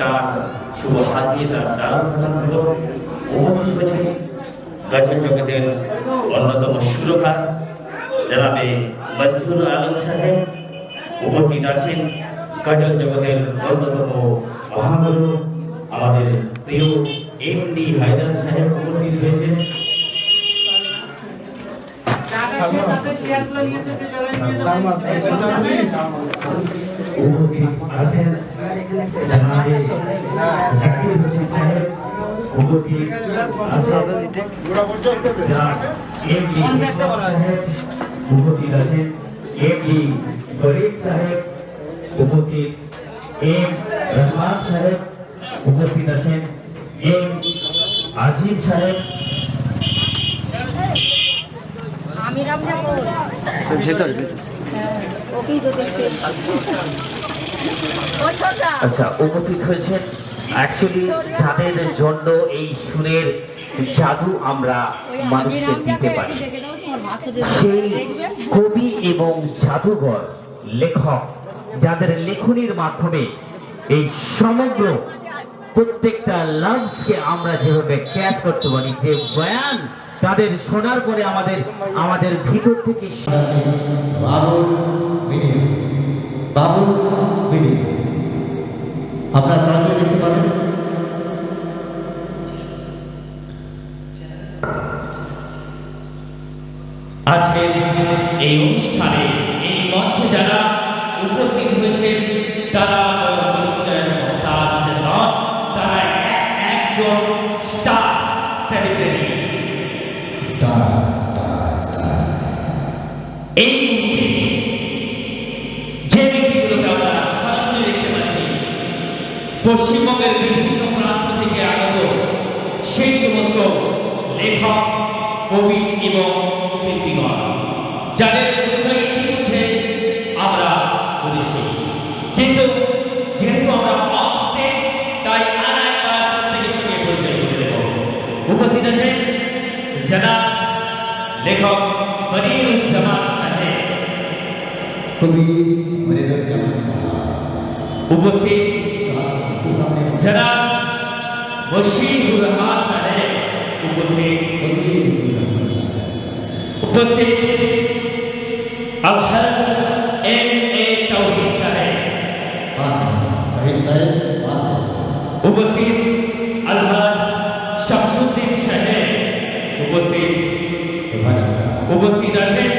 Star শুভ উপস্থিত হয়েছেন গজল জগতের অন্যতম সুরকার জনাবে মনসুর আলম সাহেব উপস্থিত আছেন গজল জগতের অন্যতম মহাগুরু আমাদের প্রিয় এম ডি হায়দার সাহেব উপস্থিত হয়েছেন উপস্থিত আছেন জনাবে জাকির হোসেন সাহেব উপস্থিত উপস্থিত আছেন এম ডি সাহেব উপস্থিত এম রহমান সাহেব উপস্থিত আছেন এম আজিম সাহেব আমি রাম যাব ওকেই তো দেখতে আচ্ছা উপস্থিত হয়েছেন অ্যাকচুয়ালি যাদের জন্য এই সুরের জাদু আমরা মানুষকে দিতে পারি। সেই কবি এবং জাদুঘর লেখক যাদের লেখনির মাধ্যমে এই সমগ্র প্রত্যেকটা লাভসকে আমরা যেভাবে ক্যাচ করতে পারি যে বয়ান তাদের শোনার পরে আমাদের আমাদের ভিতর থেকে বাবুল ভিডিও আপনারা সরাসরি দেখতে পাবেন। আজকের এই অনুষ্ঠানে পশ্চিমবঙ্গের বিভিন্ন প্রান্ত থেকে আগত সেই সমস্ত লেখক কবি এবং শিল্পীগণ যাদের পরিচয় ইতিমধ্যে আমরা কিন্তু যেহেতু আমরা অফ স্টেজ তাই আর একবার প্রত্যেকের সঙ্গে পরিচয় করে দেব। উপস্থিত আছেন লেখক মনিরুজ্জামান সাহেব। কবি মনিরুজ্জামান সাহা উপস্থিত বশিরুর রহমান সাহেব উপস্থিত সাহা উপস্থিত পাস উপস্থিত আলহাজ শামসুদ্দিন সাহেব উপস্থিত। সুবহানাল্লাহ। উপস্থিত আছেন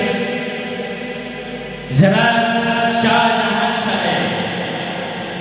জনাব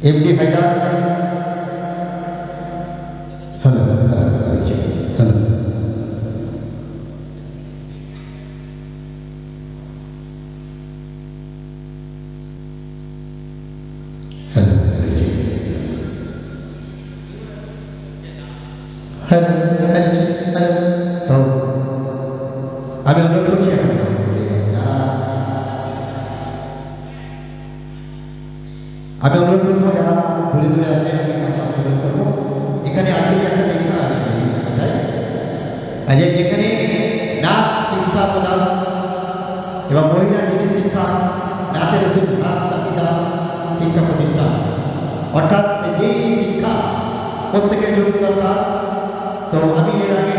MD Haider hello hello hello hello hello hello তো আমি অনুরোধ করছি এখন যে যারা আমি অনুরোধ করব যারা দূরে দূরে আছে আমি কাছে আসতে অনুরোধ করব এখানে আগে একটা লেখা আছে এই লেখাটায় আর যে যেখানে নাচ শিক্ষা প্রদান এবং মহিলা যিনি শিক্ষা নাচের শিক্ষা কাশিদা শিক্ষা প্রতিষ্ঠান। অর্থাৎ যেই শিক্ষা প্রত্যেকের জন্য দরকার। তো আমি এর আগে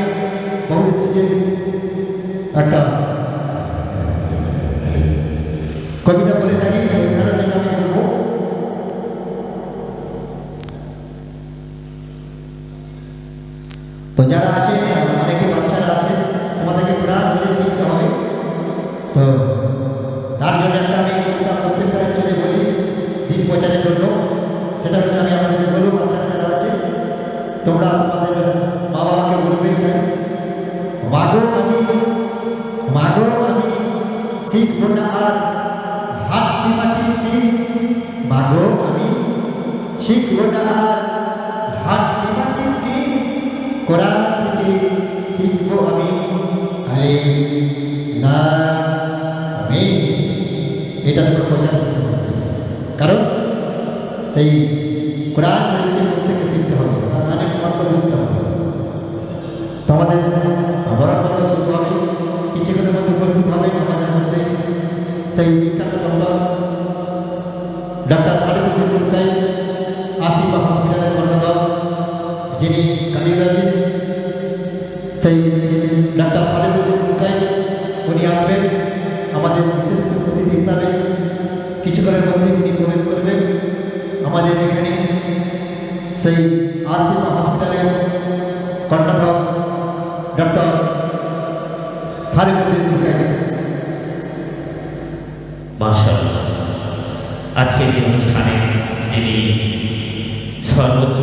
বহু স্টেজে একটা কবিতা বলে থাকি গানটা আমি কবিতা বলি, দিন প্রচারের জন্য। সেটা হচ্ছে আমি আপনাদের বলব, বাচ্চারা যারা আছে, তোমরা তোমাদের মা বাবাকে বলবে আমি মাগো আমি শীত না আর হাত মাটি কি? আমি শীত না আর হাত মাটি করা কারণ সেই কোরআন শরীফের প্রত্যেকে শিখতে হবে, তার মানে অর্থ বুঝতে হবে। তো আমাদের বরাবর শুরু হবে, কিছুক্ষণের মধ্যে উপস্থিত হবে আমাদের মধ্যে সেই বিখ্যাত ডক্টর ডক্টর ফারুকুদ্দিন মুলকাই আসিফা হসপিটালের কর্ণধার, যিনি কার্ডিওলজিস্ট সেই ডক্টর ফারুকুদ্দিন মুলকাই উনি আসবেন। আমাদের বিশেষ অতিথি হিসাবে কিছুক্ষণের মধ্যে উনি প্রবেশ করবেন। আমাদের এখানে সেই আসিফা হসপিটালের কর্ণধার ডক্টর ফারুকুদ্দিন মাশাআল্লাহ। আজকের এই অনুষ্ঠানে যিনি সর্বোচ্চ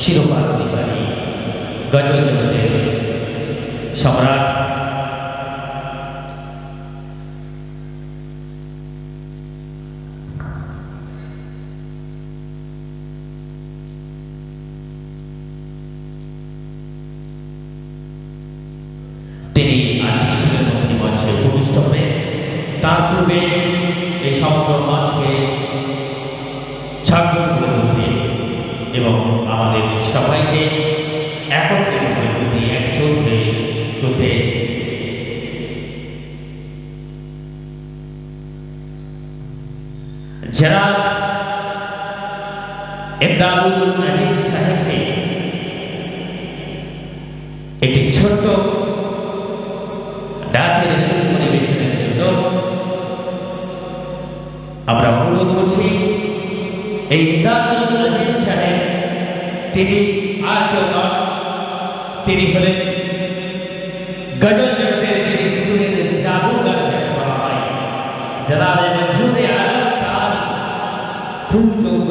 শিরোপা অধিকারী গজল সম্রাট এমদাদুল আজিজ সাহেবকে একটি ছোট্ট ডাকের পরিবেশনের জন্য আমরা অনুরোধ করছি এই ইমদাদুল আজিজ সাহেব তিনি আর কেউ নন তিনি হলেন গজল জগতের যিনি সুরের জাদুঘর যাকে বলা হয় জনাবে মঞ্জুরে আলম তার সুযোগ্য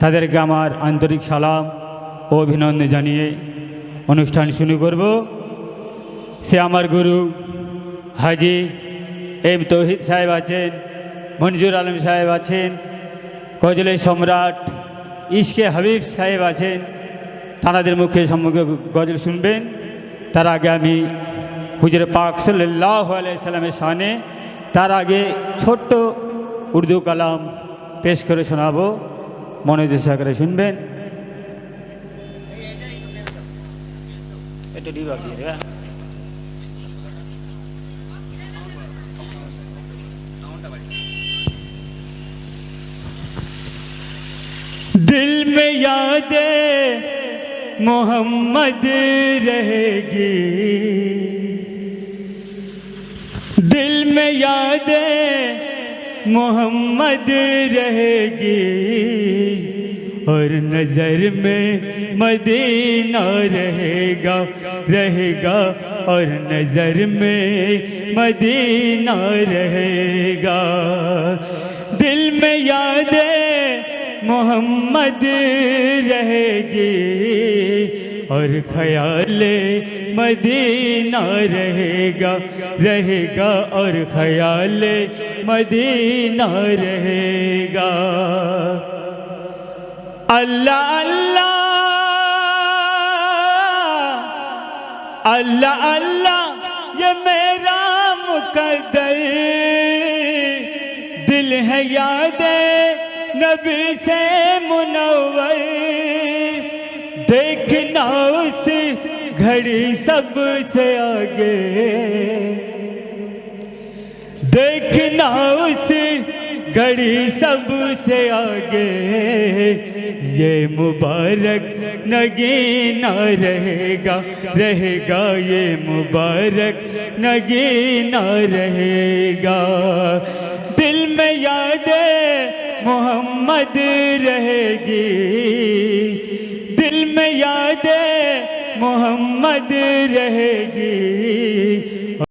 তাদেরকে আমার আন্তরিক সালাম ও অভিনন্দন জানিয়ে অনুষ্ঠান শুরু করব। সে আমার গুরু হাজি এম তৌহিদ সাহেব আছেন মঞ্জুর আলম সাহেব আছেন গজলের সম্রাট ইশকে হাবিব সাহেব আছেন। তাঁদের মুখে সম্মুখে গজল শুনবেন। তার আগে আমি হুজুর পাক সাল্লাহ সাল্লামের সামনে তার আগে ছোট্ট উর্দু কালাম পেশ করে শোনাবো। মনোজ সাকারে শুনবেন। دل میں یاد محمد رہے گی دل میں یاد मोहम्मद रहेगी और नज़र में मदीना रहेगा रहेगा और नज़र में मदीना रहेगा दिल में यादें मोहम्मद रहेगी और ख्याल मदीना रहेगा रहेगा और ख्याल مدینہ رہے گا۔ اللہ اللہ اللہ اللہ، یہ میرا مقدر دل ہے یاد نبی سے منور۔ دیکھنا اس گھڑی سب سے آگے۔ دیکھنا اس گھڑی سب سے آگے۔ یہ مبارک نگینا رہے گا رہے گا۔ یہ مبارک نگینا رہے گا۔ دل میں یاد محمد رہے گی۔ دل میں یاد محمد رہے گی۔